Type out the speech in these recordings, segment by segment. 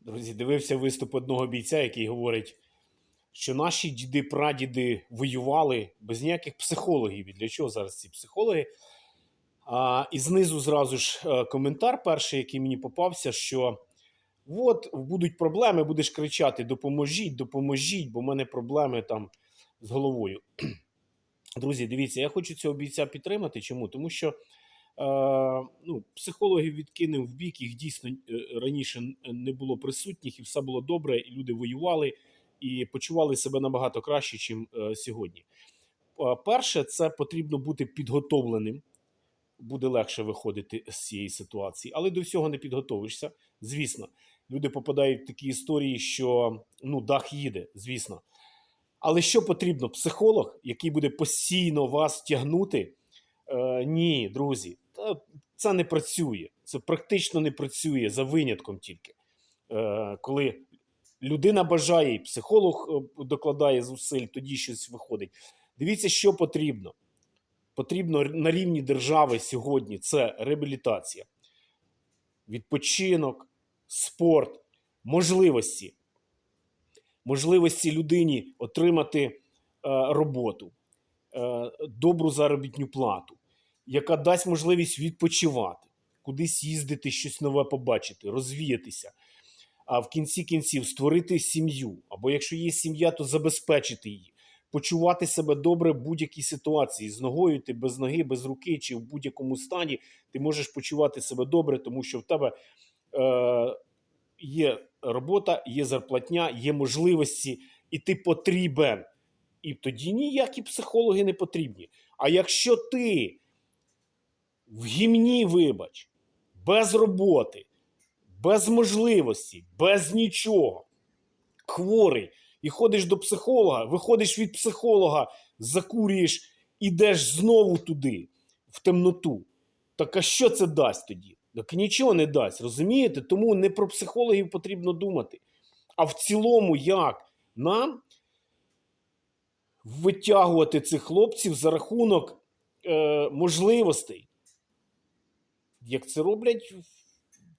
Друзі, дивився виступ одного бійця, який говорить, що наші діди прадіди воювали без ніяких психологів. І для чого зараз ці психологи? А, і знизу зразу ж е, коментар перший, який мені попався, що от будуть проблеми, будеш кричати: допоможіть, допоможіть, бо в мене проблеми там з головою. Друзі, дивіться, я хочу цього бійця підтримати. Чому? Тому що ну, психологів відкинув в бік, їх дійсно е, раніше не було присутніх, і все було добре, і люди воювали і почували себе набагато краще, ніж е, сьогодні. Е, Перше, це потрібно бути підготовленим. Буде легше виходити з цієї ситуації, але до всього не підготовишся. Звісно, люди попадають в такі історії, що ну, дах їде, звісно. Але що потрібно? Психолог, який буде постійно вас тягнути? Е, ні, друзі, це не працює. Це практично не працює за винятком тільки. Е, коли людина бажає, і психолог е, докладає зусиль, тоді щось виходить. Дивіться, що потрібно. Потрібно на рівні держави сьогодні це реабілітація, відпочинок, спорт, можливості можливості людині отримати е, роботу, е, добру заробітну плату, яка дасть можливість відпочивати, кудись їздити, щось нове побачити, розвіятися. А в кінці кінців створити сім'ю, або якщо є сім'я, то забезпечити її, почувати себе добре в будь-якій ситуації. З ногою ти без ноги, без руки чи в будь-якому стані ти можеш почувати себе добре, тому що в тебе е, є робота, є зарплатня, є можливості, і ти потрібен. І тоді ніякі психологи не потрібні. А якщо ти в гімні, вибач, без роботи, без можливості, без нічого, хворий, і ходиш до психолога, виходиш від психолога, закурюєш, ідеш знову туди, в темноту. Так а що це дасть тоді? Так нічого не дасть, розумієте? Тому не про психологів потрібно думати. А в цілому, як нам витягувати цих хлопців за рахунок е, можливостей, як це роблять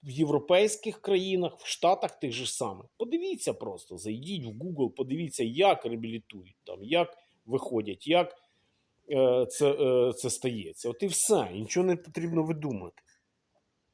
в європейських країнах, в Штатах тих же самих. Подивіться просто, зайдіть в Google, подивіться, як реабілітують там, як виходять, як е, це, е, це стається. От і все, нічого не потрібно видумати.